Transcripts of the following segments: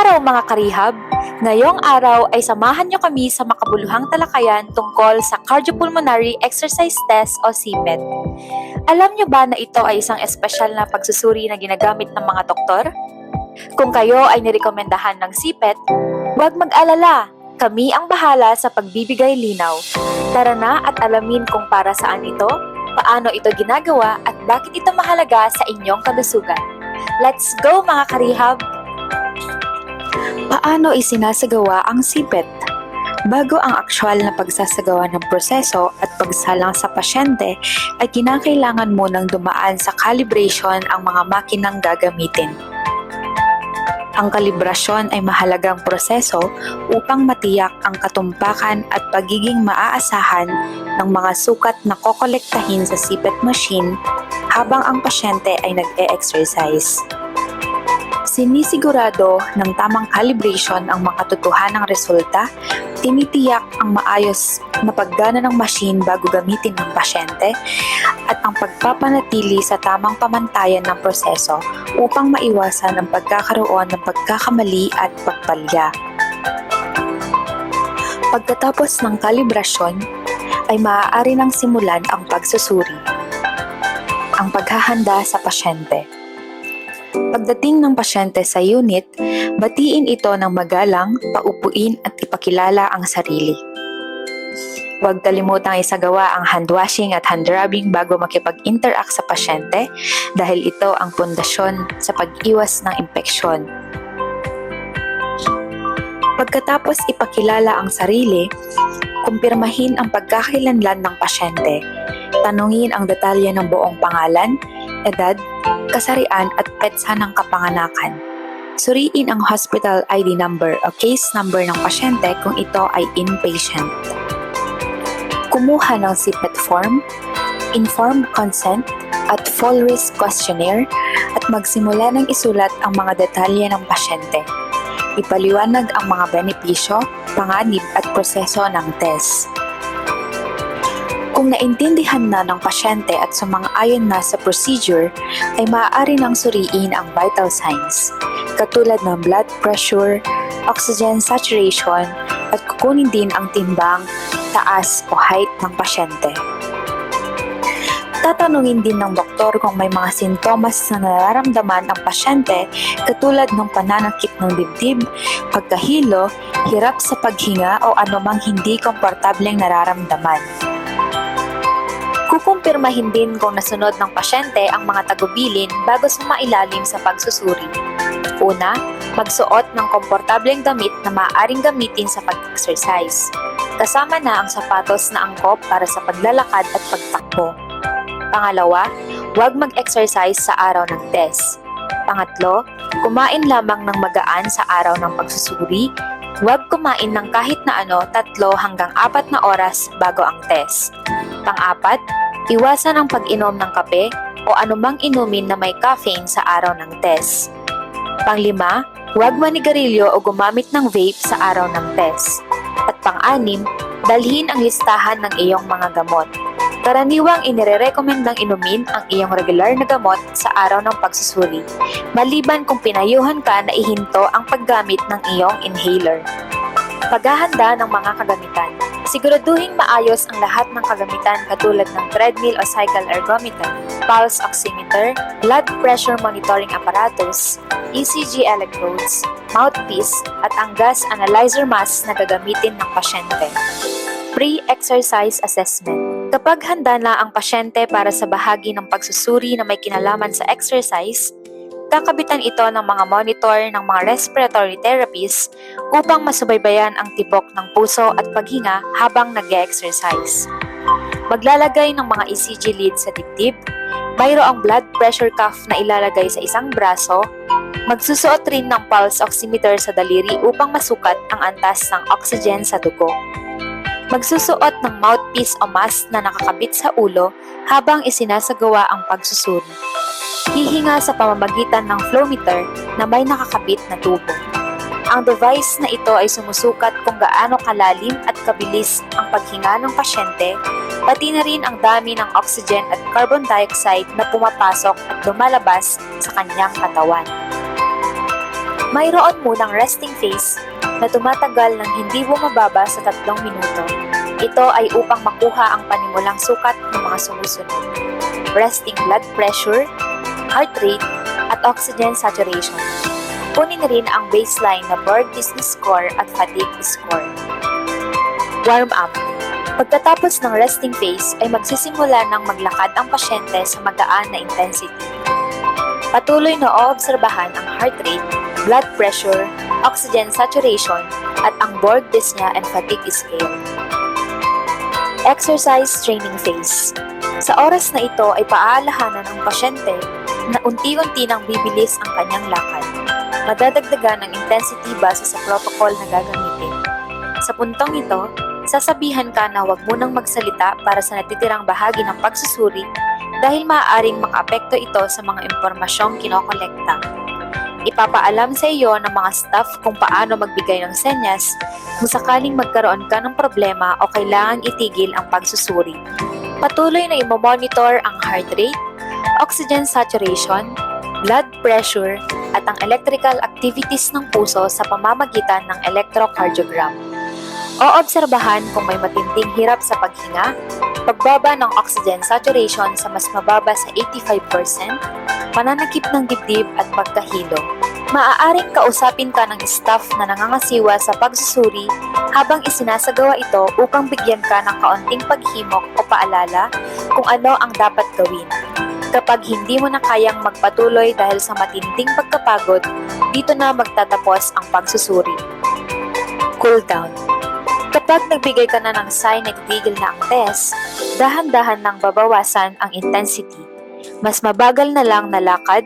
Araw mga karihab! Ngayong araw ay samahan niyo kami sa makabuluhang talakayan tungkol sa Cardiopulmonary Exercise Test o CPET. Alam niyo ba na ito ay isang espesyal na pagsusuri na ginagamit ng mga doktor? Kung kayo ay nirekomendahan ng CPET, huwag mag-alala, kami ang bahala sa pagbibigay linaw. Tara na at alamin kung para saan ito, paano ito ginagawa at bakit ito mahalaga sa inyong kalusugan. Let's go mga karihab! Paano isinasagawa ang CPET? Bago ang aktwal na pagsasagawa ng proseso at pagsalang sa pasyente, ay kinakailangan munang dumaan sa calibration ang mga makinang gagamitin. Ang kalibrasyon ay mahalagang proseso upang matiyak ang katumpakan at pagiging maaasahan ng mga sukat na kokolektahin sa CPET machine habang ang pasyente ay nag-e-exercise. Sinisigurado ng tamang calibration ang makatotohanang resulta, tinitiyak ang maayos na paggana ng machine bago gamitin ng pasyente, at ang pagpapanatili sa tamang pamantayan ng proseso upang maiwasan ang pagkakaroon ng pagkakamali at pagpalya. Pagkatapos ng kalibrasyon, ay maaari nang simulan ang pagsusuri. Ang paghahanda sa pasyente. Pagdating ng pasyente sa unit, batiin ito ng magalang, paupuin at ipakilala ang sarili. Huwag kalimutang isagawa ang hand washing at hand rubbing bago makipag-interact sa pasyente dahil ito ang pundasyon sa pag-iwas ng impeksyon. Pagkatapos ipakilala ang sarili, kumpirmahin ang pagkakakilanlan ng pasyente. Tanungin ang detalye ng buong pangalan, edad, kasarian at petsa ng kapanganakan. Suriin ang hospital ID number o case number ng pasyente kung ito ay inpatient. Kumuha ng CPET form, informed consent, at full risk questionnaire at magsimula ng isulat ang mga detalye ng pasyente. Ipaliwanag ang mga benepisyo, panganib at proseso ng test. Kung naintindihan na ng pasyente at sumang-ayon na sa procedure, ay maaari nang suriin ang vital signs, katulad ng blood pressure, oxygen saturation, at kukunin din ang timbang, taas o height ng pasyente. Tatanungin din ng doktor kung may mga sintomas na nararamdaman ang pasyente katulad ng pananakit ng dibdib, pagkahilo, hirap sa paghinga o anumang hindi komportableng nararamdaman. Kukumpirmahin din kung nasunod ng pasyente ang mga tagubilin bago sumailalim sa pagsusuri. Una, magsuot ng komportableng damit na maaaring gamitin sa pag-exercise. Kasama na ang sapatos na angkop para sa paglalakad at pagtakbo. Pangalawa, huwag mag-exercise sa araw ng test. Pangatlo, kumain lamang ng magaan sa araw ng pagsusuri. Huwag kumain ng kahit na ano tatlo hanggang apat na oras bago ang test. Pang-apat, iwasan ang pag-inom ng kape o anumang inumin na may caffeine sa araw ng test. Panglima, huwag manigarilyo o gumamit ng vape sa araw ng test. At pang-anim, dalhin ang listahan ng iyong mga gamot. Karaniwang inirerekomendang inumin ang iyong regular na gamot sa araw ng pagsusuri, maliban kung pinayuhan ka na ihinto ang paggamit ng iyong inhaler. Paghahanda ng mga kagamitan. Siguraduhin maayos ang lahat ng kagamitan katulad ng treadmill o cycle ergometer, pulse oximeter, blood pressure monitoring apparatus, ECG electrodes, mouthpiece, at ang gas analyzer mask na gagamitin ng pasyente. Pre-exercise assessment. Kapag handa na ang pasyente para sa bahagi ng pagsusuri na may kinalaman sa exercise, kakabitan ito ng mga monitor ng mga respiratory therapies upang masubaybayan ang tibok ng puso at paghinga habang nag exercise Maglalagay ng mga ECG lead sa dibdib, mayroong blood pressure cuff na ilalagay sa isang braso, magsusuot rin ng pulse oximeter sa daliri upang masukat ang antas ng oxygen sa dugo. Magsusuot ng mouthpiece o mask na nakakabit sa ulo habang isinasagawa ang pagsusuri. Hihinga sa pamamagitan ng flow meter na may nakakabit na tubo. Ang device na ito ay sumusukat kung gaano kalalim at kabilis ang paghinga ng pasyente, pati na rin ang dami ng oxygen at carbon dioxide na pumapasok at lumalabas sa kanyang katawan. Mayroon munang resting phase na tumatagal ng hindi bumababa sa tatlong minuto. Ito ay upang makuha ang panimulang sukat ng mga sumusunod. Resting blood pressure, heart rate, at oxygen saturation. Kunin rin ang baseline na Borg Business Score at Fatigue Score. Warm up. Pagkatapos ng resting phase ay magsisimula ng maglakad ang pasyente sa magaan na intensity. Patuloy na oobserbahan ang heart rate, blood pressure, oxygen saturation, at ang Borg dyspnea and fatigue scale. Exercise training phase. Sa oras na ito ay paaalahanan ng pasyente na unti-unti nang bibilis ang kanyang lakad. Madadagdagan ang intensity base sa protocol na gagamitin. Sa puntong ito, sasabihan ka na huwag munang magsalita para sa natitirang bahagi ng pagsusuri dahil maaaring makaapekto ito sa mga impormasyong kinokolekta. Ipapaalam sa iyo ng mga staff kung paano magbigay ng senyas kung sakaling magkaroon ka ng problema o kailangang itigil ang pagsusuri. Patuloy na imomonitor ang heart rate, oxygen saturation, blood pressure, at ang electrical activities ng puso sa pamamagitan ng electrocardiogram. Oobserbahan kung may matinding hirap sa paghinga, pagbaba ng oxygen saturation sa mas mababa sa 85%, pananakip ng dibdib at pagkahilo. Maaaring kausapin ka ng staff na nangangasiwa sa pagsusuri habang isinasagawa ito upang bigyan ka ng kaunting paghimok o paalala kung ano ang dapat gawin. Kapag hindi mo na kayang magpatuloy dahil sa matinding pagkapagod, dito na magtatapos ang pagsusuri. Cool down. Kapag nagbigay ka na ng sign na titigil na ang test, dahan-dahan nang babawasan ang intensity. Mas mabagal na lang na lakad,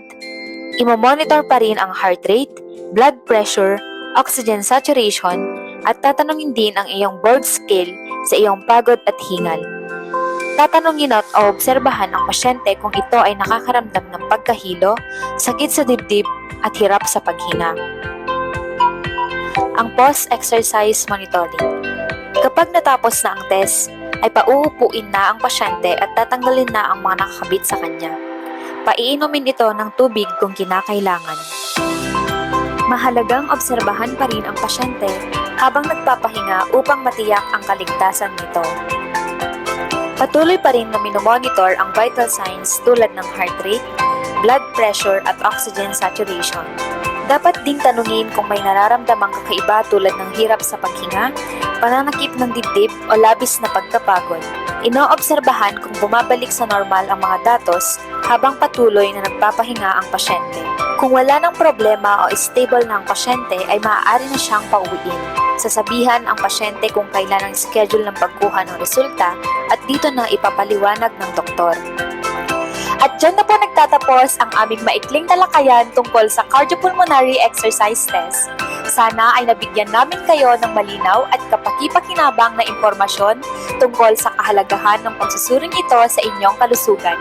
imomonitor pa rin ang heart rate, blood pressure, oxygen saturation, at tatanungin din ang iyong Borg scale sa iyong pagod at hingal. Tatanungin at obserbahan ang pasyente kung ito ay nakakaramdam ng pagkahilo, sakit sa dibdib, at hirap sa paghinga. Ang post-exercise monitoring. Kapag natapos na ang test, ay pauupuin na ang pasyente at tatanggalin na ang mga nakakabit sa kanya. Paiinumin ito ng tubig kung kinakailangan. Mahalagang obserbahan pa rin ang pasyente habang nagpapahinga upang matiyak ang kaligtasan nito. Patuloy pa rin na minomonitor ang vital signs tulad ng heart rate, blood pressure at oxygen saturation. Dapat ding tanungin kung may nararamdamang kakaiba tulad ng hirap sa paghinga, pananakit ng dibdib o labis na pagkapagod. Inoobserbahan kung bumabalik sa normal ang mga datos habang patuloy na nagpapahinga ang pasyente. Kung wala ng problema o stable na ang pasyente ay maaari na siyang pauwiin. Sasabihan ang pasyente kung kailan ang schedule ng pagkuha ng resulta at dito na ipapaliwanag ng doktor. At dyan na po nagtatapos ang aming maikling talakayan tungkol sa cardiopulmonary exercise test. Sana ay nabigyan namin kayo ng malinaw at kapaki-pakinabang na impormasyon tungkol sa kahalagahan ng pagsusuring ito sa inyong kalusugan.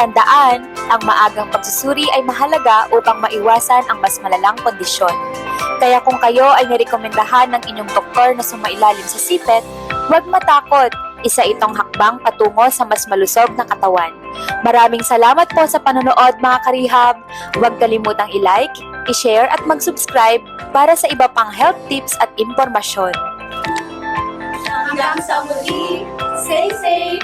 Tandaan, ang maagang pagsusuri ay mahalaga upang maiwasan ang mas malalang kondisyon. Kaya kung kayo ay nirekomendahan ng inyong doktor na sumailalim sa sipet, huwag matakot isa itong hakbang patungo sa mas malusog na katawan. Maraming salamat po sa panonood mga karihab. Huwag kalimutang i-like, i-share at mag-subscribe para sa iba pang health tips at impormasyon. Hanggang sa muli, stay safe!